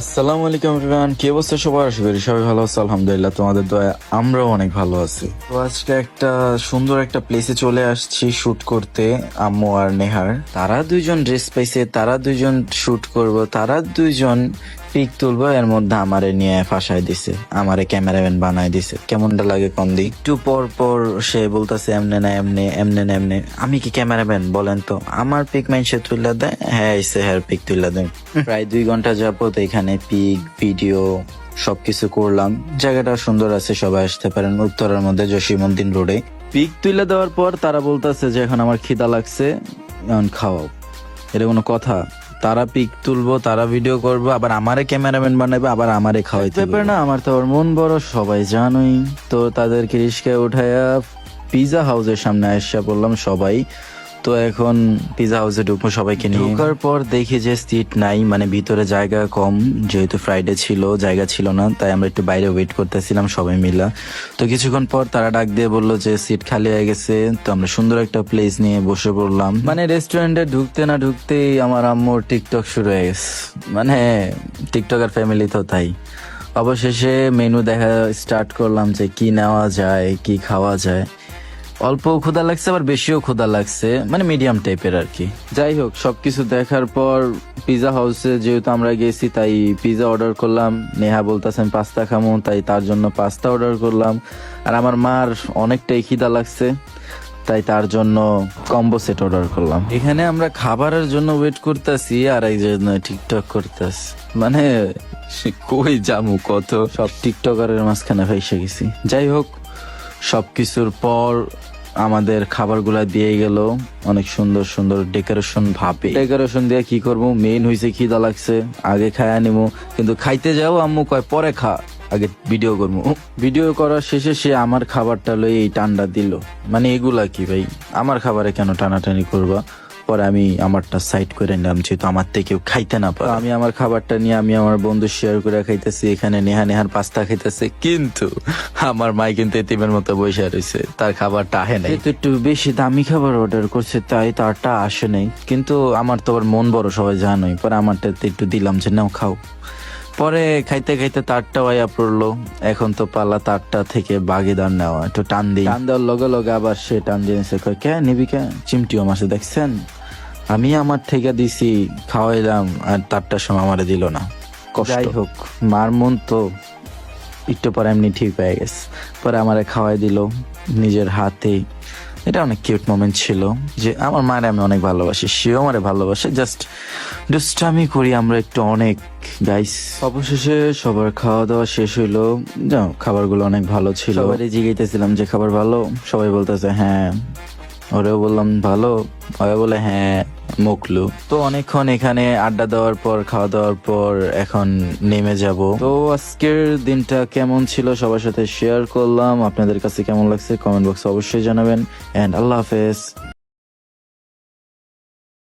আসসালামু আলাইকুম এভরিওয়ান কি অবস্থা সবার? আশা করি সবাই ভালো আছে। আলহামদুলিল্লাহ, তোমাদের দয়া আমরাও অনেক ভালো আছি। তো আজকে একটা সুন্দর একটা প্লেসে চলে আসছি শুট করতে, আম্মু আর নেহার। তারা দুইজন ড্রেস পাইছে, তারা দুইজন শুট করব, তারা দুইজন পিক তুলবো এর মধ্যে আমারে নিয়ে ফাঁসাই দিছে আমারে ক্যামেরাম্যান বানাই দিছে। কেমনটা লাগে কন্দি একটু পর পর সে বলতেছে এমনে না এমনে এমনে না এমনে। আমি কি ক্যামেরাম্যান বলেন তো? আমার পিক মাইন সে তুলে দেয় হ্যাঁ এসে হ্যাঁ পিক তুলে দেয়। প্রায় দুই ঘণ্টা যাবত এখানে পিক ভিডিও সবকিছু করলাম। জায়গাটা সুন্দর আছে সবাই আসতে পারেন। উত্তরের মধ্যে জসীমন্দিন রোডে। পিক তুলে দেওয়ার পর তারা বলতেছে যে এখন আমার খিদা লাগছে এখন খাওয়াও। এটা কোনো কথা? তারা পিক তুলবো তারা ভিডিও করব আবার আমারে ক্যামেরাম্যান বানাবে আবার আমারে খাওয়াইতে পারে না আমার তো ওর মন বড় সবাই জানোই। তো তাদেরকে রিস্কে উঠাইয়া পিজা হাউসের সামনে আসা বললাম সবাই। তো এখন পিজা হাউসে ঢুকবো সবাইকে নিয়ে। ঢোকার পর দেখি যে সিট নাই মানে ভিতরে জায়গা কম, যেহেতু ফ্রাইডে ছিল, জায়গা ছিল না, তাই আমরা একটু বাইরে ওয়েট করতেছিলাম সবাই মিলা। তো কিছুক্ষণ পর তারা ডাক দিয়ে বলল যে সিট খালি হয়ে গেছে, তো আমরা সুন্দর একটা প্লেস নিয়ে বসে পড়লাম। মানে রেস্টুরেন্টে ঢুকতে না ঢুকতেই আমার আম্মুর টিকটক শুরু হয়ে গেছে। মানে টিকটক আর ফ্যামিলি তো তাই। অবশেষে মেনু দেখা স্টার্ট করলাম যে কি নেওয়া যায়, কি খাওয়া যায়। অল্প ক্ষুধা লাগছে, আবার বেশিও ক্ষুধা লাগছে। মানে মিডিয়াম টাইপের আর কি। যাই হোক, সবকিছু দেখার পর পিজা হাউসে যেহেতু আমরা গেছি, তাই পিজা অর্ডার করলাম। নেহা বলতেছেন, পাস্তা খামো তাই তার জন্য পাস্তা অর্ডার করলাম। আর আমার মার অনেকটাই খিদা লাগছে, তাই তার জন্য কম্বো সেট অর্ডার করলাম। এখানে আমরা খাবারের জন্য ওয়েট করতেছি, আর এই জন্য টিকটক করতেছি। মানে কই জামু কত? সব টিকটকারের মাঝখানে ফেসে গেছি। যাই হোক সবকিছুর পর আমাদের খাবারগুলা দিয়ে গেল। অনেক সুন্দর সুন্দর ডেকোরেশন ভাবে। ডেকোরেশন দিয়ে কি করব? মেইন হইছে দা লাগছে। আগে খায়া নিবো কিন্তু খাইতে যাও আম্মু, কয়, পরে খা। আগে ভিডিও করব ভিডিও করার শেষে সে আমার খাবারটা লই এই টান্ডা দিল। মানে এগুলা কি ভাই? আমার খাবারে কেন টানাটানি করবা? পরে আমি আমারটা সাইড করে নিলাম, যেহেতু আমার থেকে কেউ খাইতে না পারে। আমি আমার খাবারটা নিয়ে আমি আমার বন্ধু শেয়ার করে খাইতেছি, এখানে নেহা নেহার পাস্তা খাইতেছে। কিন্তু আমার মাই কিন্তু এতিমের মতো বসে রয়েছে, তার খাবারটা আহে নাই। তো একটু বেশি দামি খাবার অর্ডার করছে, তাই তারটা আসে নাই। কিন্তু আমার তো আবার মন বড়, সবাই জানোই। পরে আমারটা একটু দিলাম যে, নাও, খাও। পরে খাইতে খাইতে তারটা আয়া পড়ল। এখন তো পালা তারটা থেকে বাগিদার নেওয়া একটু টান দিই। টান দেওয়ার লগে লগে আবার সে টান জিনিসে কয় কে নিবি কে? চিমটিও মাসে দেখছেন? আমি আমার থেকে দিছি খাওয়াইলাম আর তারটার সময় আমারে দিল না। যাই হোক মার মন তো একটু পরে এমনি ঠিক হয়ে গেছে। পরে আমারে খাওয়াই দিল নিজের হাতে। এটা অনেক কিউট মোমেন্ট ছিল যে আমার মারে আমি অনেক ভালোবাসি সেও আমারে ভালোবাসে। জাস্ট দুষ্টামি করি আমরা একটু অনেক। গাইস অবশেষে সবার খাওয়া দাওয়া শেষ হইল। যাও, খাবারগুলো অনেক ভালো ছিল। সবারই জিগাইতেছিলাম যে খাবার ভালো। সবাই বলতেছে হ্যাঁ। ওরেও বললাম, ভালো? ওরা বলে হ্যাঁ। মুখলু। তো অনেকক্ষণ এখানে আড্ডা দেওয়ার পর খাওয়া দাওয়ার পর এখন নেমে যাব। তো আজকের দিনটা কেমন ছিল সবার সাথে শেয়ার করলাম। আপনাদের কাছে কেমন লাগছে কমেন্ট বক্সে অবশ্যই জানাবেন। এন্ড আল্লাহ হাফেজ।